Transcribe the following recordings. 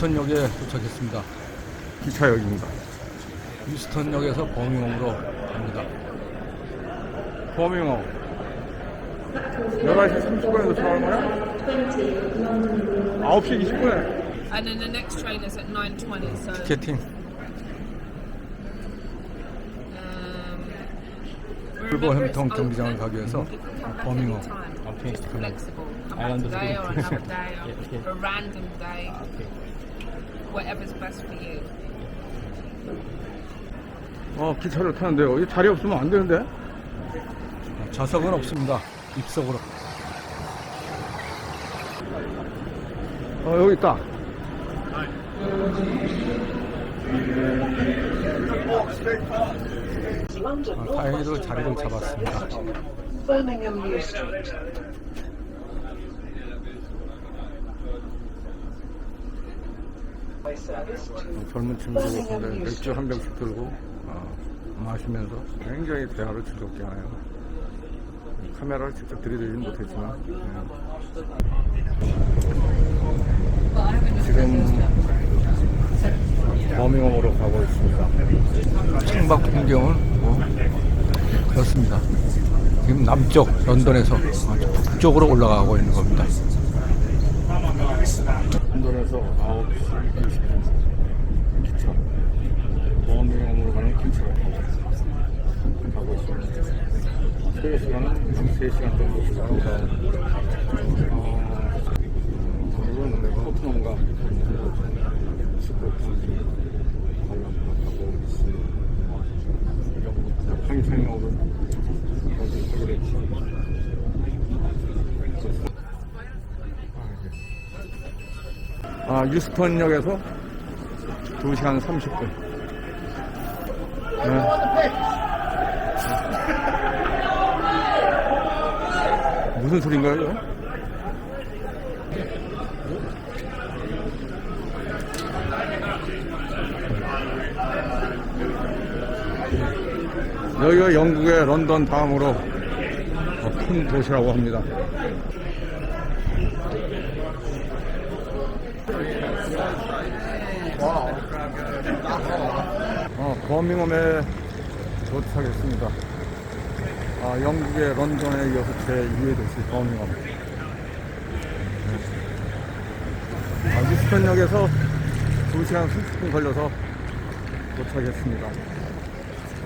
위스턴역에 도착했습니다. 기차역입니다. 위스턴역에서 버밍엄으로 갑니다. 버밍엄. 11시 30분에 도착하는 거야? 9시 20분에. And then the next train is at 9.20, so... 티켓팅. 불보 햄턴 경기장을 가기 위해서 버밍엄 앞에 있는 flexible. Come back today or another day or a random day. Whatever's best for you. 어 기차를 타는데요. 이 자리 없으면 안 되는데? 좌석은 없습니다. 입석으로 어 여기 있다. 아, 다행히도 자리를 잡았습니다. Birmingham New Street. 젊은 친구들 맥주 한 병씩 들고 어, 마시면서 굉장히 대화를 즐겁게 하네요. 카메라를 직접 들이대지는 못했지만 네. 지금 버밍엄으로 가고 있습니다. 창밖 풍경은 뭐 그렇습니다. 지금 남쪽 런던에서 북쪽으로 올라가고 있는 겁니다. 런던에서 9시 20분 기차 버밍엄으로 가는 기차를 타고 가고 있습니다. 3시간, 3시간 정도 기다려서 내가 토트넘과 스포츠 관람하고 있습니다. 거기 하기로 했지. 아, 유스턴역에서 2시간 30분. 무슨 소린가요? 여기가 영국의 런던 다음으로 어, 큰 도시라고 합니다. 어, 버밍엄에 도착했습니다. 아, 영국의 런던에 이어서 제2의 도시 버밍엄. 네. 아, 뉴스턴역에서 2시간 30분 걸려서 도착했습니다.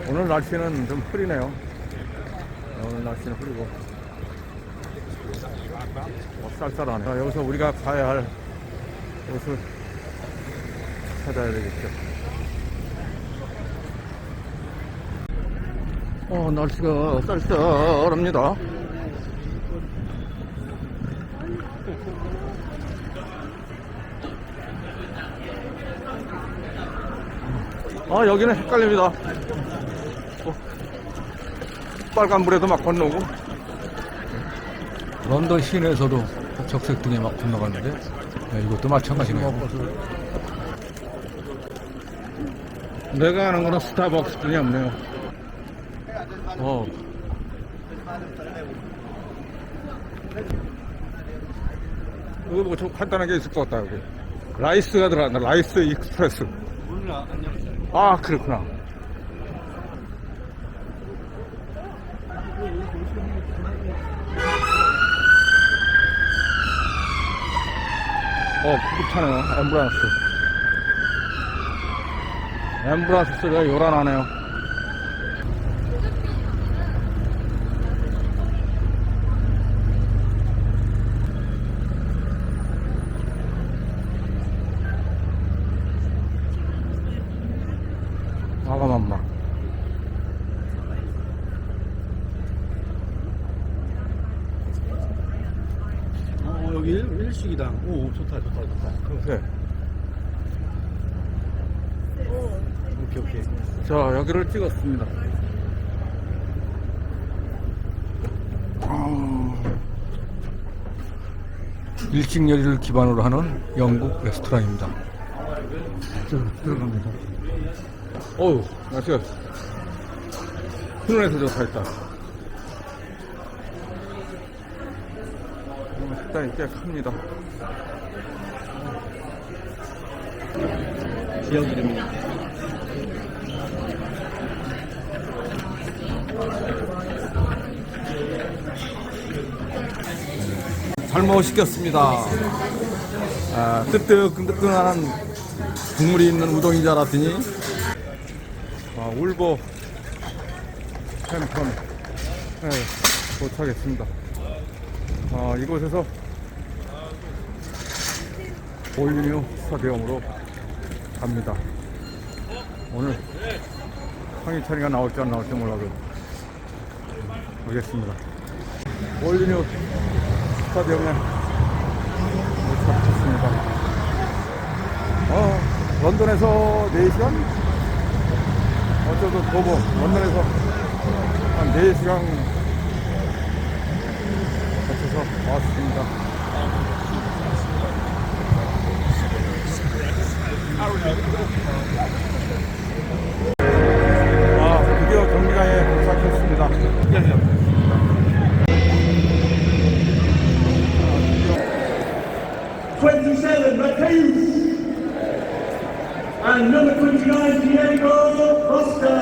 오늘 날씨는 좀 흐리네요. 네, 오늘 날씨는 흐리고 어, 쌀쌀하네. 요 여기서 우리가 가야 할 곳을 찾아야 되겠죠. 어, 날씨가 쌀쌀합니다. 아, 여기는 헷갈립니다. 어, 빨간 불에도 막 건너고. 런던 시내에서도 적색 등에 막 건너갔는데 네, 이것도 마찬가지네요. 내가 아는 거는 스타벅스 뿐이 없네요. 어, 이거 뭐좀 간단하게 있을 것 같다, 여기. 라이스가 들어간다. 라이스 익스프레스. 아, 그렇구나. 어, 구급차네요. 앰뷸런스. 앰뷸런스 소리가 요란하네요. 1씩이당. 오, 좋다, 좋다, 좋다. 네. 오케이, 오케이. 자, 여기를 찍었습니다. 아, 일식 요리를 기반으로 하는 영국 레스토랑입니다. 자, 들어갑니다. 어우, 날씨가 훈훈해서 좋다 일단. 어, 식당이 꽤 큽니다. 기억 이름이. 잘못 시켰습니다. 아, 뜨뜻뜨뜻한 국물이 있는 우동인 줄 알았더니 아, 울보 펜턴 네, 도착했습니다. 아, 이곳에서 올리뉴 스타디움으로 갑니다. 오늘 황희찬이가 나올지 안 나올지 몰라도 보겠습니다. 올리뉴 스타디움에 도착했습니다. 어, 런던에서 4시간? 어쩌도 도보, 런던에서 한 4시간 거쳐서 왔습니다. 아, 드디어 경기장에 도착했습니다. And number twenty-nine, Diego Costa.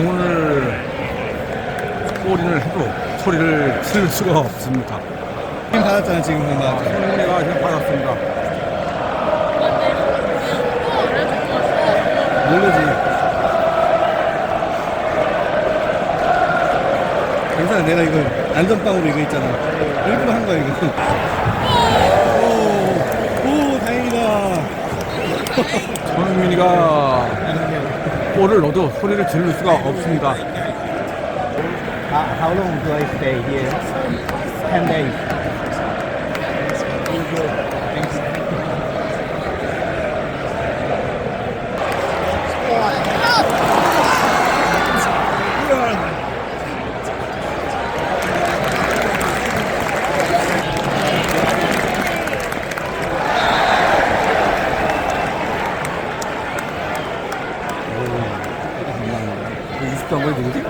공을 골인을 해도 소리를 칠 수가 없습니다. 힘 받았잖아 지금 뭔가. 손흥민이가 지금 받았습니다. 모르지. 괜찮아 내가 이거 안전빵으로 이거 있잖아. 일부러 한 거야 이거. 오, 오 다행이다. 손흥민이가 골을 넣어도 소리를 지를 수가 없습니다. How long do I stay here? 10 days. 그 20도 한 거에 누구지?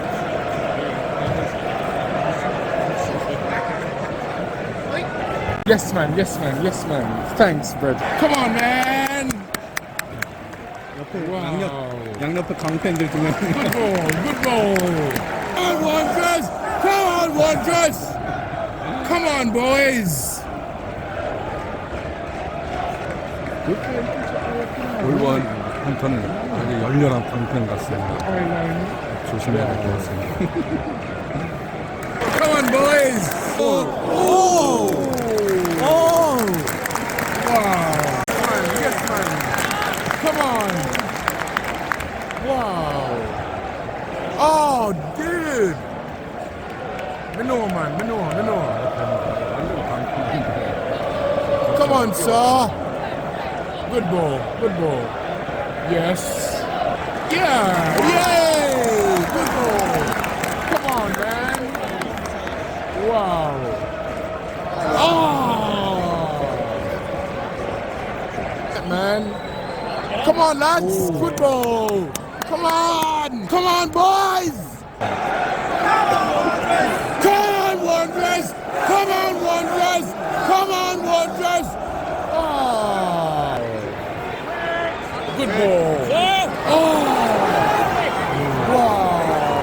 Yes, man. Yes, man. Yes, man. Thanks, bro. Come on, man. 옆에 양옆 양옆에 강팬들 두 명. Good ball. Good ball. Come on, Wanderers. Come on, Wanderers. Come on, boys. 올원 한턴은 아주 열렬한 방편 같습니다. 조심해야 될 것 같습니다. Come on, boys. Oh. Oh. Oh. Wow. Come on. Yes, man. Come on. Wow. Oh, dude. Manure, man. Manure, manure. Come on, sir. Good ball. Good ball. Yes. Yeah. Yay. Good ball. Come on, man. Wow. Oh. Man. Come on, lads. Good ball. Come on. Come on, boys. Good ball. Oh. Wow.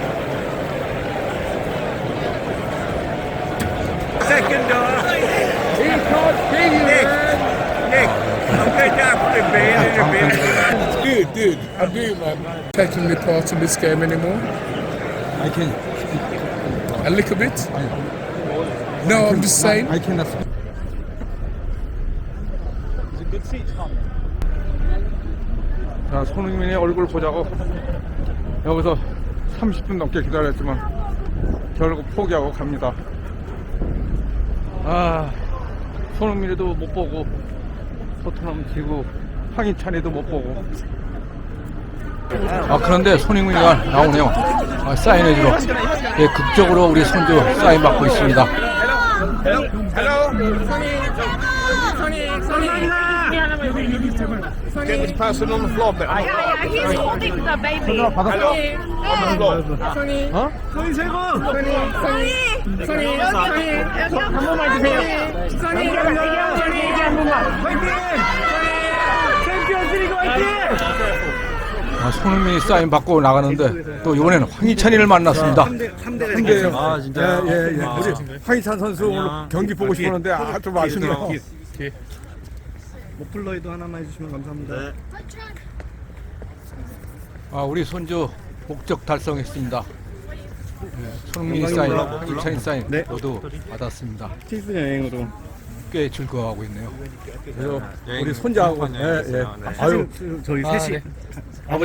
Second uh, dollar. he's can't kill you, Nick. Nick, I'm going down for the band in a. Dude, I'm doing man. Taking the part in this game anymore? I can. A little bit? No, I'm just saying. I cannot. It's a good seat, Tom. 자, 손흥민의 얼굴 보자고 여기서 30분 넘게 기다렸지만 결국 포기하고 갑니다. 아, 손흥민이도 못 보고 토트넘 지고 황희찬이도 못 보고. 아 그런데 손흥민이가 나오네요. 아, 사인해주러. 예, 극적으로 우리 손주 사인 받고 있습니다. He's holding the baby. Sonny. 어? 손이 세고! Sonny. Sonny. Sonny. 한 번만 주세요. Sonny. Sonny. 얘기 한 번만. 화이팅! 챔피언스 리그 화이팅! 아, 손흥민이 사인 받고 나가는데 또 이번에는 황희찬이를 만났습니다. 3대 아 진짜 예, 예, 예. 우리 황희찬 선수 오늘 경기 보고 싶었는데 아, 좀 아쉽네요. 모플러이도 하나만 해주시면 감사합니다 아, 우리 손주 목적 달성했습니다. 예, 손흥민이 사인, 황희찬이 사인 네. 모두 받았습니다. 스위스 여행으로 꽤 즐거워하고 있네요. 그래서 우리 손자하고 예, 예. 아유, 사진 저희 아, 셋이 네.